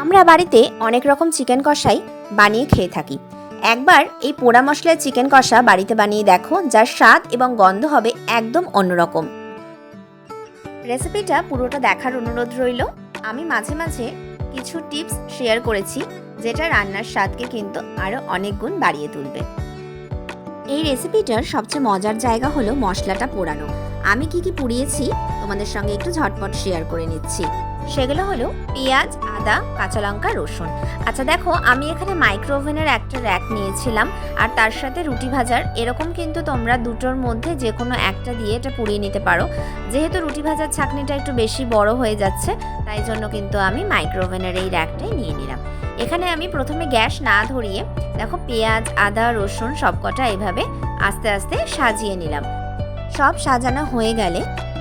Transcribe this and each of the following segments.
আমরা বাড়িতে অনেক রকম চিকেন কষাই বানিয়ে খেয়ে থাকি। একবার এই পোড়া মশলার চিকেন কষা বাড়িতে বানিয়ে দেখো, যার স্বাদ এবং গন্ধ হবে একদম অন্যরকম। রেসিপিটা পুরোটা দেখার অনুরোধ রইল। আমি মাঝে মাঝে কিছু টিপস শেয়ার করেছি, যেটা রান্নার স্বাদকে কিন্তু আরও অনেক গুণ বাড়িয়ে তুলবে। এই রেসিপিটার সবচেয়ে মজার জায়গা হলো মশলাটা পোড়ানো। আমি কি কি পুড়িয়েছি তোমাদের সঙ্গে একটু ঝটপট শেয়ার করে নিচ্ছি। সেগুলো হলো পেঁয়াজ, আদা, কাঁচা লঙ্কা, রসুন। আচ্ছা দেখো, আমি এখানে মাইক্রো ওভেনের একটা র্যাক নিয়েছিলাম, আর তার সাথে রুটি ভাজার। এরকম কিন্তু তোমরা দুটোর মধ্যে যে কোনো একটা দিয়ে এটা পুড়িয়ে নিতে পারো। যেহেতু রুটি ভাজার ছাঁকনিটা একটু বেশি বড় হয়ে যাচ্ছে, তাই জন্য কিন্তু আমি মাইক্রো ওভেনের এই র্যাকটাই নিয়ে নিলাম। এখানে আমি প্রথমে গ্যাস না ধরিয়ে, দেখো, পেঁয়াজ, আদা, রসুন সবকটা এভাবে আস্তে আস্তে সাজিয়ে নিলাম। সব সাজানো হয়ে গেলে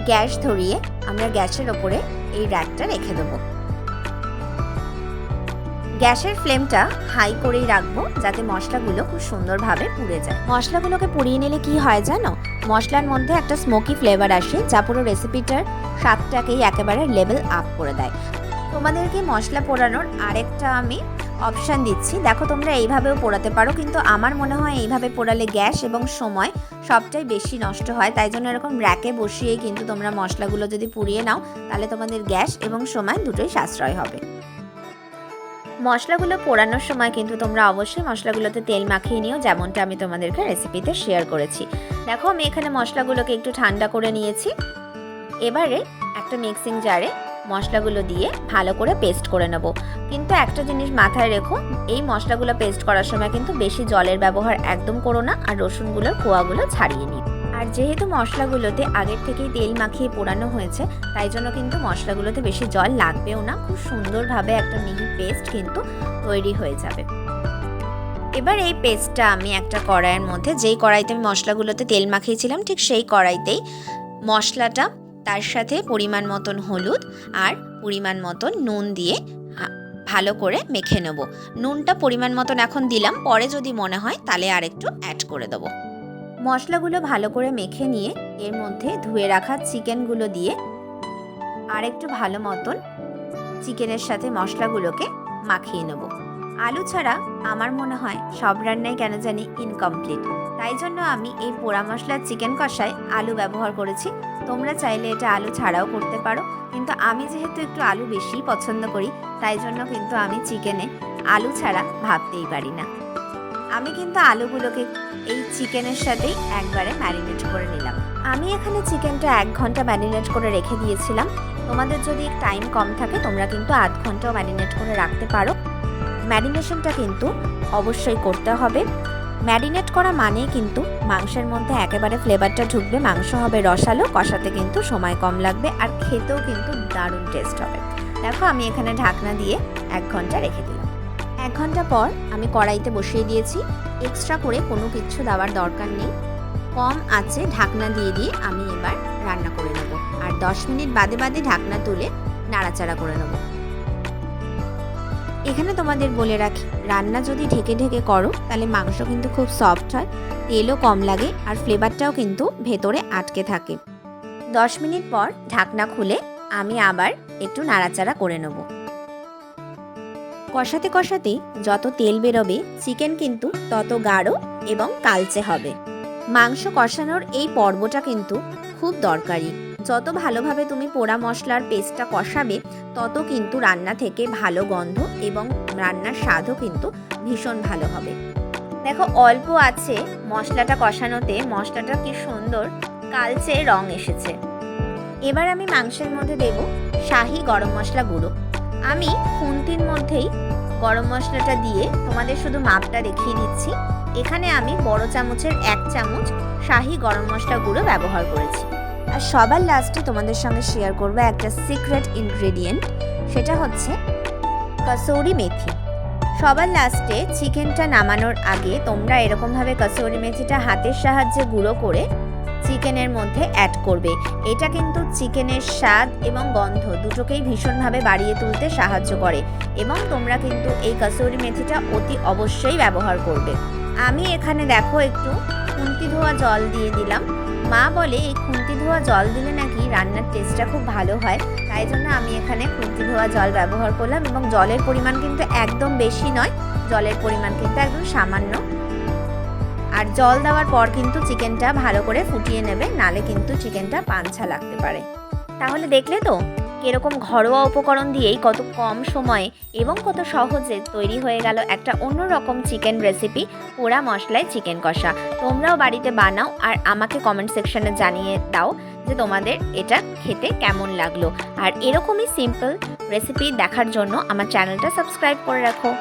গ্যাস ধরিয়ে আমরা গ্যাসের ওপরে এই র্যাকটা রেখে দেব। গ্যাসের ফ্লেমটা হাই করেই রাখব যাতে মশলাগুলো খুব সুন্দরভাবে পুড়ে যায়। মশলাগুলোকে পুড়িয়ে নিলে কি হয় জানো? মশলার মধ্যে একটা স্মোকি ফ্লেভার আসে যা পুরো রেসিপিটার স্বাদটাকেই একেবারে লেভেল আপ করে দেয়। তোমাদেরকে মশলা পোড়ানোর আরেকটা আমি অপশান দিচ্ছি। দেখো তোমরা এইভাবেও পোড়াতে পারো, কিন্তু আমার মনে হয় এইভাবে পোড়ালে গ্যাস এবং সময় সবটাই বেশি নষ্ট হয়। তাই জন্য এরকম র্যাকে বসিয়ে কিন্তু তোমরা মশলাগুলো যদি পুড়িয়ে নাও, তাহলে তোমাদের গ্যাস এবং সময় দুটোই সাশ্রয় হবে। মশলাগুলো পোড়ানোর সময় কিন্তু তোমরা অবশ্যই মশলাগুলোতে তেল মাখিয়ে নিও, যেমনটা আমি তোমাদেরকে রেসিপিতে শেয়ার করেছি। দেখো আমি এখানে মশলাগুলোকে একটু ঠান্ডা করে নিয়েছি। এবারে একটা মিক্সিং জারে মশলাগুলো দিয়ে ভালো করে পেস্ট করে নেব। কিন্তু একটা জিনিস মাথায় রেখো, এই মশলাগুলো পেস্ট করার সময় কিন্তু বেশি জলের ব্যবহার একদম করো না, আর রসুনগুলোর কোয়াগুলো ছাড়িয়ে নিও। আর যেহেতু মশলাগুলোতে আগের থেকেই তেল মাখিয়ে পোড়ানো হয়েছে, তাই জন্য কিন্তু মশলাগুলোতে বেশি জল লাগবেও না, খুব সুন্দরভাবে একটা মিহি পেস্ট কিন্তু তৈরি হয়ে যাবে। এবার এই পেস্টটা আমি একটা কড়াইয়ের মধ্যে, যেই কড়াইতে আমি মশলাগুলোতে তেল মাখিয়েছিলাম, ঠিক সেই কড়াইতেই মশলাটা তার সাথে পরিমাণ মতন হলুদ আর পরিমাণ মতন নুন দিয়ে ভালো করে মেখে নেব। নুনটা পরিমাণ মতন এখন দিলাম, পরে যদি মনে হয় তাহলে আর একটু অ্যাড করে দেবো। মশলাগুলো ভালো করে মেখে নিয়ে এর মধ্যে ধুয়ে রাখা চিকেনগুলো দিয়ে আর একটু ভালো মতন চিকেনের সাথে মশলাগুলোকে মাখিয়ে নেব। আলু ছাড়া আমার মনে হয় সব রান্নাই কেন জানি ইনকমপ্লিট তাই জন্য আমি এই পোড়া মশলার চিকেন কষায় আলু ব্যবহার করেছি। তোমরা চাইলে এটা আলু ছাড়াও করতে পারো। কিন্তু আমি যেহেতু একটু আলু বেশি পছন্দ করি, তাই জন্য কিন্তু আমি চিকেনে আলু ছাড়া ভাবতেই পারি না। আমি কিন্তু আলুগুলোকে এই চিকেনের সাথেই একবারে ম্যারিনেট করে নিলাম। আমি এখানে চিকেনটা এক ঘণ্টা ম্যারিনেট করে রেখে দিয়েছিলাম। তোমাদের যদি টাইম কম থাকে, তোমরা কিন্তু আধ ঘন্টাও ম্যারিনেট করে রাখতে পারো। ম্যারিনেশনটা কিন্তু অবশ্যই করতে হবে। ম্যারিনেট করা মানে কিন্তু মাংসের মধ্যে একেবারে ফ্লেভারটা ঢুকবে, মাংস হবে রসালো, কষাতে কিন্তু সময় কম লাগবে আর খেতেও কিন্তু দারুণ টেস্ট হবে। দেখো আমি এখানে ঢাকনা দিয়ে এক ঘণ্টা রেখে দিলাম। এক ঘণ্টা পর আমি কড়াইতে বসিয়ে দিয়েছি। এক্সট্রা করে কোনো কিছু দেওয়ার দরকার নেই। কম আছে ঢাকনা দিয়ে দিয়ে আমি এবার রান্না করে নেব। আর দশ মিনিট বাদে বাদে ঢাকনা তুলে নাড়াচাড়া করে নেব। এখানে তোমাদের বলে রাখি, রান্না যদি ঢেকে ঢেকে করো, তাহলে মাংস কিন্তু খুব সফট হয়, তেলও কম লাগে আর ফ্লেভারটাও কিন্তু ভেতরে আটকে থাকে। দশ মিনিট পর ঢাকনা খুলে আমি আবার একটু নাড়াচাড়া করে নেব। কষাতে কষাতে যত তেল বেরোবে, চিকেন কিন্তু তত গাঢ় এবং কালচে হবে। মাংস কষানোর এই পর্বটা কিন্তু খুব দরকারি। যত ভালোভাবে তুমি পোড়া মশলার পেস্টটা কষাবে, তত কিন্তু রান্না থেকে ভালো গন্ধ এবং রান্নার স্বাদও কিন্তু ভীষণ ভালো হবে। দেখো, অল্প আছে মশলাটা কষানোতে, মশলাটা কি সুন্দর কালচে রং এসেছে। এবার আমি মাংসের মধ্যে দেব শাহি গরম মশলা গুঁড়ো। আমি খুন্তির মধ্যেই গরম মশলাটা দিয়ে তোমাদের শুধু মাপটা দেখিয়ে দিচ্ছি। এখানে আমি বড় চামচের এক চামচ শাহি গরম মশলা গুঁড়ো ব্যবহার করেছি। আর সবার লাস্টে তোমাদের সঙ্গে শেয়ার করব একটা সিক্রেট ইনগ্রেডিয়েন্ট সেটা হচ্ছে কসৌরি মেথি। সবার লাস্টে চিকেনটা নামানোর আগে তোমরা এরকমভাবে কসৌরি মেথিটা হাতের সাহায্যে গুঁড়ো করে চিকেনের মধ্যে অ্যাড করবে। এটা কিন্তু চিকেনের স্বাদ এবং গন্ধ দুটোকেই ভীষণভাবে বাড়িয়ে তুলতে সাহায্য করে এবং তোমরা কিন্তু এই কসৌরি মেথিটা অতি অবশ্যই ব্যবহার করবে। আমি এখানে দেখো একটু খুন্তি ধোয়া জল দিয়ে দিলাম। মা বলে, এই খুন্তি ধোয়া জল দিলে নাকি রান্নার টেস্টটা খুব ভালো হয়? তাই জন্য আমি এখানে খুন্তি ধোয়া জল ব্যবহার করলাম এবং জলের পরিমাণ কিন্তু একদম বেশি নয়, জলের পরিমাণ কিন্তু একদম সামান্য। আর জল দেওয়ার পর কিন্তু চিকেনটা ভালো করে ফুটিয়ে নেবে, নালে কিন্তু চিকেনটা পাঞ্ছা লাগতে পারে। তাহলে দেখলে তো? এরকম ঘরোয়া উপকরণ দিয়েই কত কম সময়ে এবং কত সহজে তৈরি হয়ে গেল একটা অন্যরকম চিকেন রেসিপি পোড়া মশলায় চিকেন কষা। তোমরাও বাড়িতে বানাও আর আমাকে কমেন্ট সেকশনে জানিয়ে দাও যে তোমাদের এটা খেতে কেমন লাগল। আর এরকমই সিম্পল রেসিপি দেখার জন্য আমার চ্যানেলটা সাবস্ক্রাইব করে রাখো।